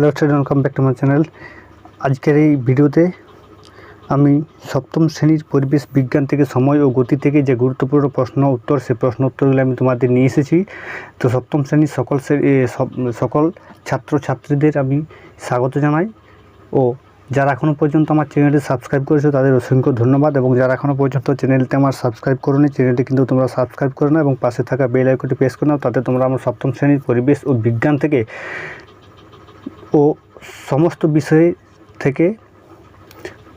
Hello trade welcome back to my channel আজকের এই ভিডিওতে আমি সপ্তম শ্রেণির পরিবেশ বিজ্ঞান থেকে সময় ও গতি থেকে যে গুরুত্বপূর্ণ প্রশ্ন উত্তর, সে প্রশ্ন উত্তরগুলো আমি তোমাদের নিয়ে এসেছি। তো সপ্তম শ্রেণির সকল সকল ছাত্রছাত্রীদের আমি স্বাগত জানাই। ও যারা এখনও পর্যন্ত আমার চ্যানেলটি সাবস্ক্রাইব করেছ, তাদের অসংখ্য ধন্যবাদ। এবং যারা এখনও পর্যন্ত চ্যানেলটি আমার সাবস্ক্রাইব করোনি চ্যানেলটি কিন্তু তোমরা সাবস্ক্রাইব করে নাও এবং পাশে থাকা বেল আইকনটি প্রেস করে নাও, তাতে তোমরা আমার সপ্তম শ্রেণির পরিবেশ ও বিজ্ঞান থেকে ও সমস্ত বিষয় থেকে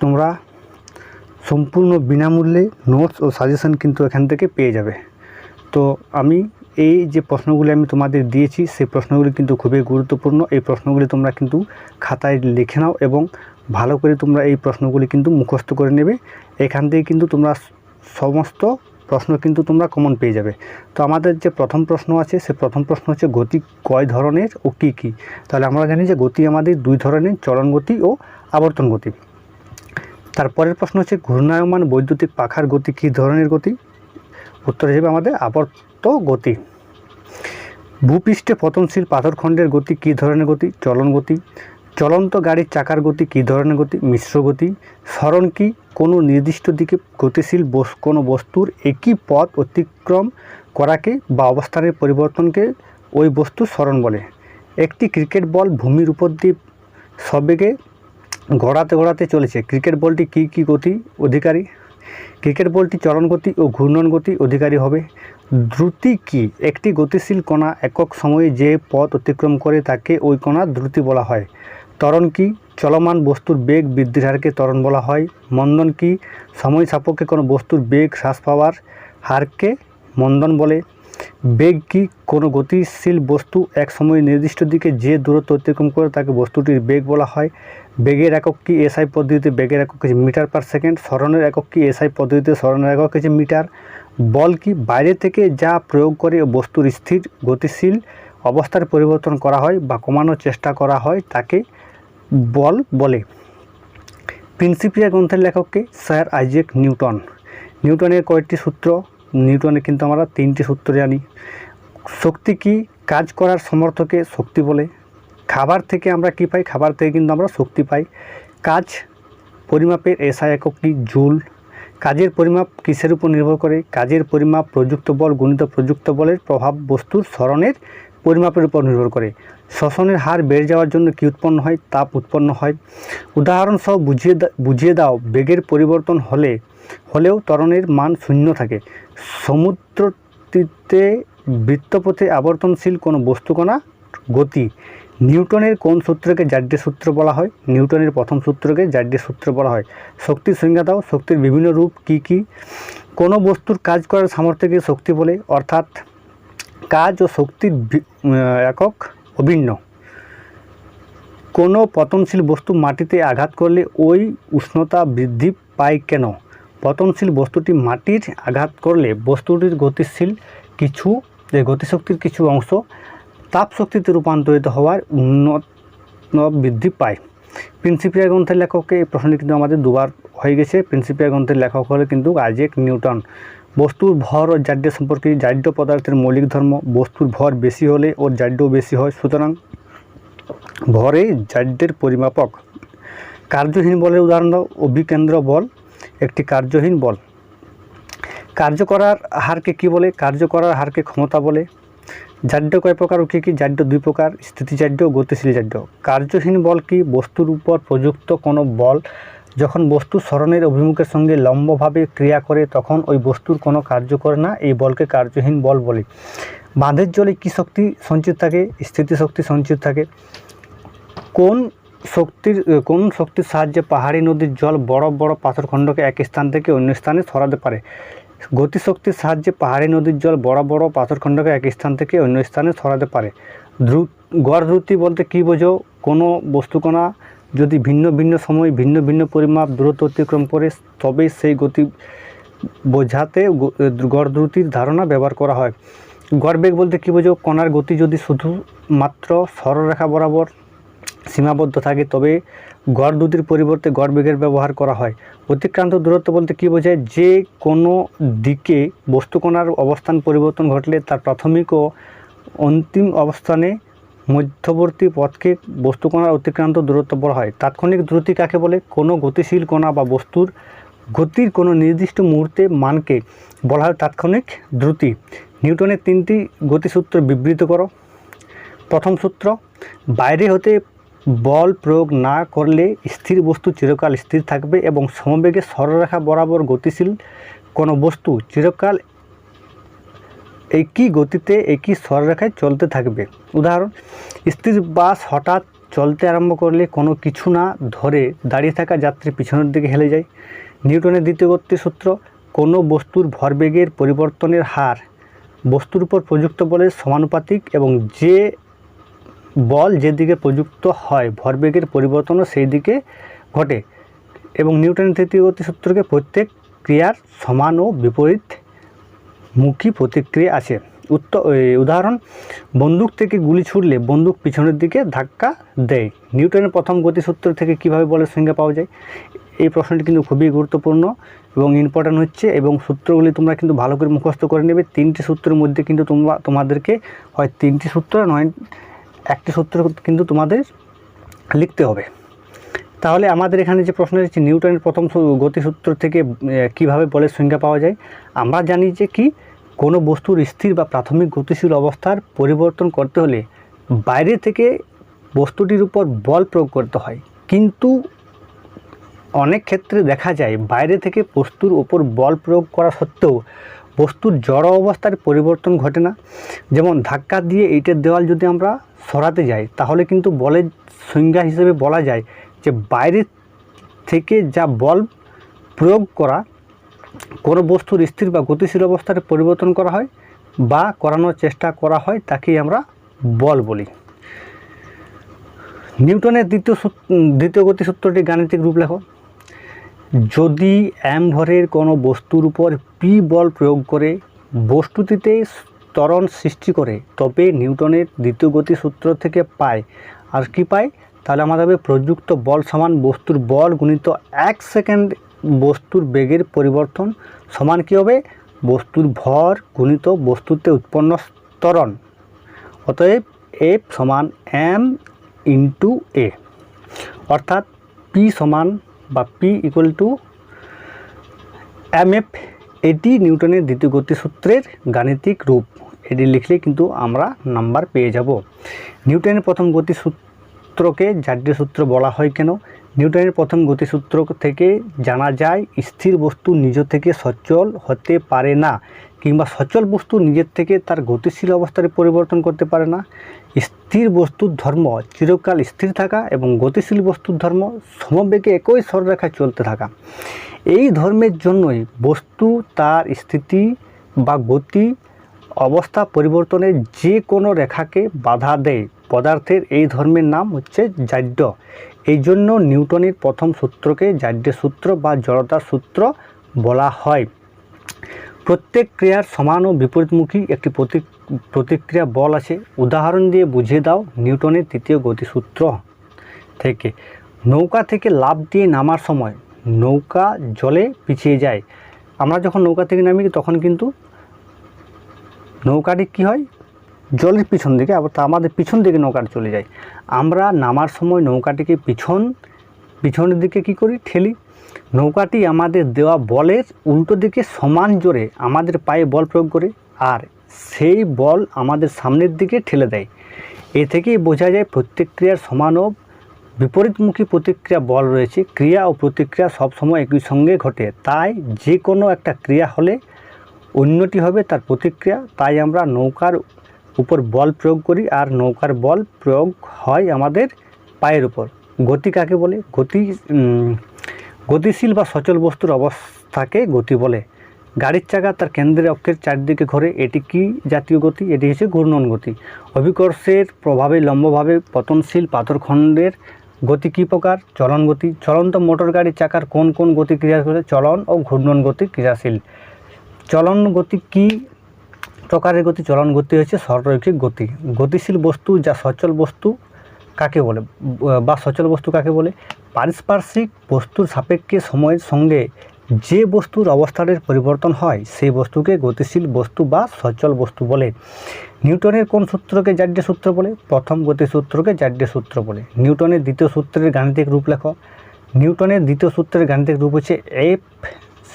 তোমরা সম্পূর্ণ বিনামূল্যে নোটস ও সাজেশন কিন্তু এখান থেকে পেয়ে যাবে। তো আমি এই যে প্রশ্নগুলি আমি তোমাদের দিয়েছি, সেই প্রশ্নগুলি কিন্তু খুবই গুরুত্বপূর্ণ। এই প্রশ্নগুলি তোমরা কিন্তু খাতায় লিখে নাও এবং ভালো করে তোমরা এই প্রশ্নগুলি কিন্তু মুখস্থ করে নেবে। এখান থেকে কিন্তু তোমরা সমস্ত প্রশ্ন কিন্তু তোমরা কমন পেয়ে যাবে। তো আমাদের যে প্রথম প্রশ্ন আছে, সে প্রথম প্রশ্ন হচ্ছে গতি কয় ধরনের ও কী কী? তাহলে আমরা জানি যে গতি আমাদের দুই ধরনের, চলন গতি ও আবর্তন গতি। তারপরের প্রশ্ন হচ্ছে, ঘূর্ণায়মান বৈদ্যুতিক পাখার গতি কী ধরনের গতি? উত্তর হিসেবে আমাদের আবর্ত গতি। ভূপৃষ্ঠে পতনশীল পাথরখণ্ডের গতি কী ধরনের গতি? চলন গতি। চলন্ত গাড়ির চাকার গতি, কী ধরনের গতি, মিশ্র গতি স্মরণ কি, কোনো নির্দিষ্ট দিকে গতিশীল বস- কোনো বস্তুর একই পথ অতিক্রম করাকে বা অবস্থানের পরিবর্তনকে ওই বস্তু স্মরণ বলে। একটি ক্রিকেট বল ভূমির উপর দিয়ে সবেগে গড়াতে গড়াতে চলেছে। ক্রিকেট বলটি কী কী গতি, অধিকারী? ক্রিকেট বলটি চলন গতি ও ঘূর্ণন গতি অধিকারী হবে। দ্রুতি কি? একটি গতিশীল কণা একক সময়ে যে পথ অতিক্রম করে তাকে ওই কণা দ্রুতি বলা হয়। ত্বরণ কি? চলমান বস্তুর বেগ বৃদ্ধির হারকে ত্বরণ বলা হয়। মন্দন কি? সময় সাপেক্ষে কোনো বস্তুর বেগ হ্রাস পাওয়ার হারকে মন্দন বলে। বেগ কি? কোনো গতিশীল বস্তু এক সময় নির্দিষ্ট দিকে যে দূরত্ব অতিক্রম করে তাকে বস্তুটির বেগ বলা হয়। বেগের একক কি? এসআই পদ্ধতিতে বেগের একক হচ্ছে মিটার পার সেকেন্ড। স্মরণের একক কি? এসআই পদ্ধতিতে স্মরণের একক হচ্ছে মিটার। বল কি? বাইরে থেকে যা প্রয়োগ করে বস্তুর স্থির, গতিশীল অবস্থার পরিবর্তন করা হয় বা কমানোর চেষ্টা করা হয় তাকে বল, বলে। প্রিন্সিপিয়া গ্রন্থের লেখককে স্যার আইজেক নিউটন। নিউটনের কয়েকটি সূত্র, নিউটনের কিন্তু আমরা তিনটি সূত্র জানি। শক্তি কি কাজ করার সমর্থকে শক্তি বলে। খাবার থেকে আমরা কি পাই? খাবার থেকে কিন্তু আমরা শক্তি পাই। কাজ পরিমাপের এসআই একক কি? জুল। কাজের পরিমাপ কিসের উপর নির্ভর করে? কাজের পরিমাপ প্রযুক্ত বল, গণিত প্রযুক্ত বলের প্রভাব বস্তুর স্মরণের পরিমাপের উপর নির্ভর করে। শ্বসনের হার বেড়ে যাওয়ার জন্য কী উৎপন্ন হয়? তাপ উৎপন্ন হয়। উদাহরণ সহ বুঝিয়ে বুঝিয়ে দাও, বেগের পরিবর্তন হলে, হলেও ত্বরণের মান শূন্য থাকে। সমুদ্রটিতে বৃত্তপথে আবর্তনশীল কোনো বস্তুকণা গতি। নিউটনের কোন সূত্রকে জাড্য সূত্র বলা হয়? নিউটনের প্রথম সূত্রকে জাড্য সূত্র বলা হয়। শক্তির সংজ্ঞা দাও, শক্তির বিভিন্ন রূপ কি কি? কোনো বস্তুর কাজ করার সামর্থ্যকে শক্তি বলে, অর্থাৎ কাজ ও শক্তির একক অভিন্ন। কোনো পতনশীল বস্তু মাটিতে আঘাত করলে ওই উষ্ণতা বৃদ্ধি পায় কেন? পতনশীল বস্তুটি মাটির আঘাত করলে বস্তুটির গতিশীল কিছু, যে গতিশক্তির কিছু অংশ তাপ শক্তিতে রূপান্তরিত হওয়ার উন্নত বৃদ্ধি পায়। প্রিন্সিপিয়া গ্রন্থের লেখককে এই প্রশ্নটি কিন্তু আমাদের দুবার হয়ে গেছে। প্রিন্সিপিয়া গ্রন্থের লেখক হলে কিন্তু আইজেক নিউটন। বস্তুর ভর ও জাড্য সম্পর্কে জাড্য পদার্থের মৌলিক ধর্ম বস্তুর ভর বেশি হলে ওর জাড্যও বেশি হয়, সুতরাং ভরে জাড্যের পরিমাপক। কার্যহীন বলের উদাহরণ অভিকেন্দ্র বল একটি কার্যহীন বল। কার্য করার হারকে কি বলে? কার্য করার হারকে ক্ষমতা বলে। জাড্য কয় প্রকার ও কী কী? জাড্য দুই প্রকার, স্থিতিজাড্য ও গতিশীল জাড্য। কার্যহীন বল কি? বস্তুর উপর প্রযুক্ত কোনো বল যখন বস্তু স্মরণের অভিমুখের সঙ্গে লম্বভাবে ক্রিয়া করে, তখন ওই বস্তুর কোনো কার্য করে না, এই বলকে কার্যহীন বল বলে। বাঁধের জলে কী শক্তি সঞ্চিত থাকে? স্থিতিশক্তি সঞ্চিত থাকে। কোন শক্তির কোন শক্তির সাহায্যে পাহাড়ি নদীর জল বড় বড় পাথরখণ্ডকে এক স্থান থেকে অন্য স্থানে সরাতে পারে? গতিশক্তির সাহায্যে পাহাড়ি নদীর জল বড় বড় পাথরখণ্ডকে এক স্থান থেকে অন্য স্থানে সরাতে পারে। দ্রুত গড় দ্রুতি বলতে কী বোঝো? কোনো বস্তুকণা যদি ভিন্ন ভিন্ন সময় ভিন্ন ভিন্ন পরিমাপ দূরত্ব অতিক্রম করে, তবেই সেই গতি বোঝাতে গড় দ্রুতির ধারণা ব্যবহার করা হয়। গড়বেগ বলতে কী বোঝো? কণার গতি যদি শুধু মাত্র সরলরেখা বরাবর সীমাবদ্ধ থাকে, তবে গড় দ্রুতির পরিবর্তে গড় বেগের ব্যবহার করা হয়। অতিক্রান্ত দূরত্ব বলতে কী বোঝায়? যে কোনো দিকে বস্তুকণার অবস্থান পরিবর্তন ঘটলে তার প্রাথমিক ও অন্তিম অবস্থানে মধ্যবর্তী পথকে বস্তু কণার অতিক্রান্ত দূরত্ব বলা হয়। তাৎক্ষণিক দ্রুতি কাকে বলে? কোনো গতিশীল কণা বা বস্তুর গতির কোনো নির্দিষ্ট মুহূর্তে মানকে বলা হয় তাৎক্ষণিক দ্রুতি। নিউটনের তিনটি গতিসূত্র বিবৃত করো। প্রথম সূত্র, বাইরে হতে বল প্রয়োগ না করলে স্থির বস্তু চিরকাল স্থির থাকবে এবং সমবেগে সরলরেখা বরাবর গতিশীল কোনো বস্তু চিরকাল একই গতিতে, একই সরলরেখায় চলতে থাকবে। উদাহরণ স্থির বাস হঠাৎ চলতে আরম্ভ করলে কোনো কিছু না ধরে দাঁড়িয়ে থাকা যাত্রী পিছনের দিকে হেলে যায়। নিউটনের দ্বিতীয় গতি সূত্র, কোনো বস্তুর ভরবেগের পরিবর্তনের হার বস্তুর উপর প্রযুক্ত বলের সমানুপাতিক এবং যে বল যেদিকে প্রযুক্ত হয়, ভরবেগের পরিবর্তনও সেই দিকে ঘটে। এবং নিউটনের তৃতীয় গতি সূত্রকে প্রত্যেক ক্রিয়ার সমান ও বিপরীত মুখী প্রতিক্রিয়া আছে। উদাহরণ, বন্দুক থেকে গুলি ছুড়লে বন্দুক পিছনের দিকে ধাক্কা দেয়। নিউটনের প্রথম গতিসূত্র থেকে কীভাবে বলের সংজ্ঞা পাওয়া যায়? এই প্রশ্নটি কিন্তু খুবই গুরুত্বপূর্ণ এবং ইম্পর্ট্যান্ট হচ্ছে এবং সূত্রগুলি তোমরা কিন্তু ভালো করে মুখস্থ করে নেবে। তিনটি সূত্রের মধ্যে কিন্তু তোমরা তোমাদেরকে হয় তিনটি সূত্র, নয় একটি সূত্র কিন্তু তোমাদের লিখতে হবে। তাহলে আমাদের এখানে যে প্রশ্ন হচ্ছে নিউটনের প্রথম গতিসূত্র থেকে কীভাবে বলের সংজ্ঞা পাওয়া যায়, আমরা জানি যে কি, কোনো বস্তুর স্থির বা প্রাথমিক গতিশীল অবস্থার পরিবর্তন করতে হলে বাইরে থেকে বস্তুটির উপর বল প্রয়োগ করতে হয়। কিন্তু অনেক ক্ষেত্রে দেখা যায়, বাইরে থেকে বস্তুর ওপর বল প্রয়োগ করা সত্ত্বেও বস্তুর জড় অবস্থার পরিবর্তন ঘটে না। যেমন ধাক্কা দিয়ে এইটার দেওয়াল যদি আমরা সরাতে যাই, তাহলে কিন্তু বলের সংজ্ঞা হিসেবে বলা যায় যে বাইরে থেকে যা বল প্রয়োগ করা কোনো বস্তুর স্থির বা গতিশীল অবস্থার পরিবর্তন করা হয় বা করানোর চেষ্টা করা হয় তাকেই আমরা বল বলি। নিউটনের দ্বিতীয় দ্বিতীয় গতিসূত্রটি গাণিতিক রূপ লেখো। যদি এম ভরের কোনো বস্তুর উপর পি বল প্রয়োগ করে বস্তুটিতে ত্বরণ সৃষ্টি করে, তবে নিউটনের দ্বিতীয় গতিসূত্র থেকে পায়। আর কি পায়? তাহলে আমাদের হবে প্রযুক্ত বল সমান বস্তুর বল গুণিত এক সেকেন্ড বস্তুর বেগের পরিবর্তন সমান কী হবে? বস্তুর ভর গুণিত বস্তুতে উৎপন্ন ত্বরণ। অতএব এফ সমান এম ইন্টু এ অর্থাৎ পি সমান বা P equal to M F এটি নিউটনের দ্বিতীয় গতিসূত্রের গাণিতিক রূপ। এটি লিখলে কিন্তু আমরা নাম্বার পেয়ে যাব। নিউটনের প্রথম গতিসূত্রকে জাতীয় সূত্র বলা হয় কেন? নিউটনের প্রথম গতিসূত্র থেকে জানা যায় স্থির বস্তু নিজ থেকে সচল হতে পারে না, কিংবা সচল বস্তু নিজের থেকে তার গতিশীল অবস্থার পরিবর্তন করতে পারে না। স্থির বস্তুর ধর্ম চিরকাল স্থির থাকা এবং গতিশীল বস্তুর ধর্ম সমবেগে একই সরলরেখায় চলতে থাকা। এই ধর্মের জন্যই বস্তু, তার স্থিতি বা গতি, অবস্থা পরিবর্তনে যে কোনো রেখাকে বাধা দেয়। পদার্থের এই ধর্মের নাম হচ্ছে জাড্য। এই জন্য নিউটনের প্রথম সূত্রকে জাড্য সূত্র বা জড়তার সূত্র বলা হয়। প্রত্যেক ক্রিয়ার সমান ও বিপরীতমুখী একটি প্রতি- প্রতিক্রিয়া বল আছে। উদাহরণ দিয়ে বুঝিয়ে দাও নিউটনের তৃতীয় গতিসূত্র থেকে। নৌকা থেকে লাফ দিয়ে নামার সময় নৌকা জলে পিছিয়ে যায়। আমরা যখন নৌকা থেকে নামি তখন কিন্তু নৌকাটি কী হয়? জলের পিছন দিকে, আবার তা আমাদের পিছন দিকে নৌকাটা চলে যায়। আমরা নামার সময় নৌকাটিকে পিছন, পিছনের দিকে কি করি? ঠেলি। নৌকাটি আমাদের দেওয়া বলের উল্টো দিকে সমান জোরে আমাদের পায়ে বল প্রয়োগ করে আর সেই বল আমাদের সামনের দিকে ঠেলে দেয়। এ থেকেই বোঝা যায় প্রতিক্রিয়ার ক্রিয়ার সমান ও বিপরীতমুখী প্রতিক্রিয়া বল রয়েছে। ক্রিয়া ও প্রতিক্রিয়া সবসময় একই সঙ্গে ঘটে। তাই যে কোনো একটা ক্রিয়া হলে অন্যটি হবে তার প্রতিক্রিয়া। তাই আমরা নৌকার উপর বল প্রয়োগ করি আর নৌকার বল প্রয়োগ হয় আমাদের পায়ের উপর। গতি কাকে বলে? গতি গতিশীল বা সচল বস্তুর অবস্থাকে গতি বলে। গাড়ির চাকা তার কেন্দ্রের অক্ষের চারদিকে ঘোরে। এটি কি জাতীয় গতি? এটি হচ্ছে ঘূর্ণন গতি। অভিকর্ষের প্রভাবে লম্বভাবে পতনশীল পাথরখণ্ডের গতি কী প্রকার? চলন গতি। চলন্ত মোটর গাড়ির চাকার কোন কোন গতি ক্রিয়া করে চলন ও ঘূর্ণন গতি ক্রিয়াশীল। চলন গতি কি প্রকারের গতি চলন গতি হচ্ছে সরলরৈখিক গতি। গতিশীল বস্তু যা সচল বস্তু কাকে বলে? বা সচল বস্তু কাকে বলে? পারিপার্শ্বিক বস্তুর সাপেক্ষে সময়ের সঙ্গে যে বস্তুর অবস্থানের পরিবর্তন হয়, সেই বস্তুকে গতিশীল বস্তু বা সচল বস্তু বলে। নিউটনের কোন সূত্রকে জাড্য সূত্র বলে? প্রথম গতিসূত্রকে জাড্য সূত্র বলে। নিউটনের দ্বিতীয় সূত্রের গাণিতিক রূপ লেখ। নিউটনের দ্বিতীয় সূত্রের গাণিতিক রূপ হচ্ছে এফ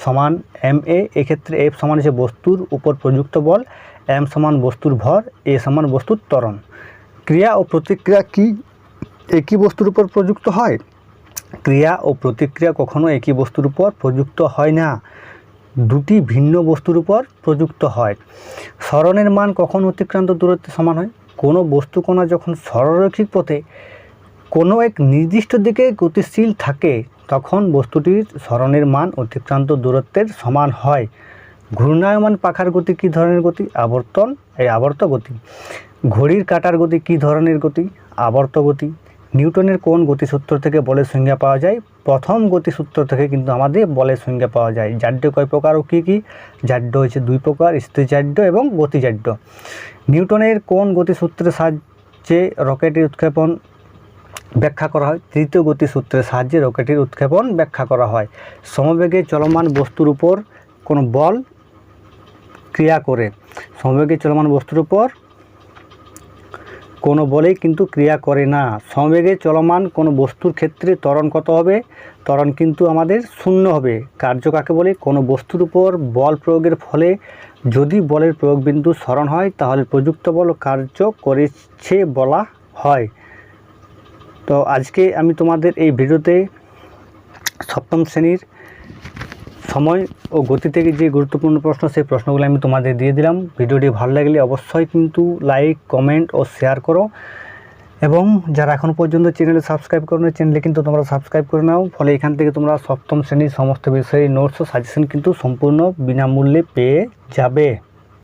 সমান এম এ এক্ষেত্রে এফ সমান হচ্ছে বস্তুর উপর প্রযুক্ত বল। এম সমান বস্তুর ভর, এ সমান বস্তুর ত্বরণ। ক্রিয়া ও প্রতিক্রিয়া কি? একই বস্তুর উপর প্রযুক্ত হয়? ক্রিয়া ও প্রতিক্রিয়া কখনো একই বস্তুর উপর প্রযুক্ত হয় না। দুটি ভিন্ন বস্তুর উপর প্রযুক্ত হয়। স্মরণের মান কখন অতিক্রান্ত দূরত্বে সমান হয়? কোনো বস্তু কণা যখন সরলরৈখিক পথে কোনো এক নির্দিষ্ট দিকে গতিশীল থাকে, তখন বস্তুটির স্মরণের মান অতিক্রান্ত দূরত্বের সমান হয়। ঘূর্ণায়মান পাখার গতি কী ধরনের গতি? আবর্তন, এই আবর্ত গতি। ঘড়ির কাঁটার গতি কী ধরনের গতি? আবর্ত গতি। নিউটনের কোন গতিসূত্র থেকে বলের সংজ্ঞা পাওয়া যায়? প্রথম গতিসূত্র থেকে কিন্তু আমাদের বলের সংজ্ঞা পাওয়া যায়। জাড্য কয় প্রকার ও কী কী? জাড্য হচ্ছে দুই প্রকার, স্থিরজাড্য এবং গতিজাড্য। নিউটনের কোন গতিসূত্রের সাহায্যে রকেটের উৎক্ষেপণ ব্যাখ্যা করা হয়? তৃতীয় গতিসূত্রের সাহায্যে রকেটের উৎক্ষেপণ ব্যাখ্যা করা হয়। সমবেগে চলমান বস্তুর উপর কোনো বল ক্রিয়া করে। সমবেগে চলমান বস্তুর উপর কোনো বলেই কিন্তু ক্রিয়া করে না। সমবেগে চলমান কোনো বস্তুর ক্ষেত্রে ত্বরণ কত হবে? ত্বরণ কিন্তু আমাদের শূন্য হবে। কার্য কাকে বলে? কোনো বস্তুর উপর বল প্রয়োগের ফলে যদি বলের প্রয়োগ বিন্দু স্মরণ হয়, তাহলে প্রযুক্ত বল কার্য করেছে বলা হয়। তো আজকে আমি তোমাদের এই ভিডিওতে সপ্তম শ্রেণির সময় ও গতি থেকে যে গুরুত্বপূর্ণ প্রশ্ন, সেই প্রশ্নগুলো আমি তোমাদের দিয়ে দিলাম। ভিডিওটি ভালো লাগলে অবশ্যই কিন্তু লাইক, কমেন্ট ও শেয়ার করো। এবং যারা এখন পর্যন্ত চ্যানেলে সাবস্ক্রাইব করো না চ্যানেলে কিন্তু তোমরা সাবস্ক্রাইব করে নাও। ফলে এখান থেকে তোমরা সপ্তম শ্রেণির সমস্ত বিষয়ে নোটস ও সাজেশন কিন্তু সম্পূর্ণ বিনামূল্যে পেয়ে যাবে।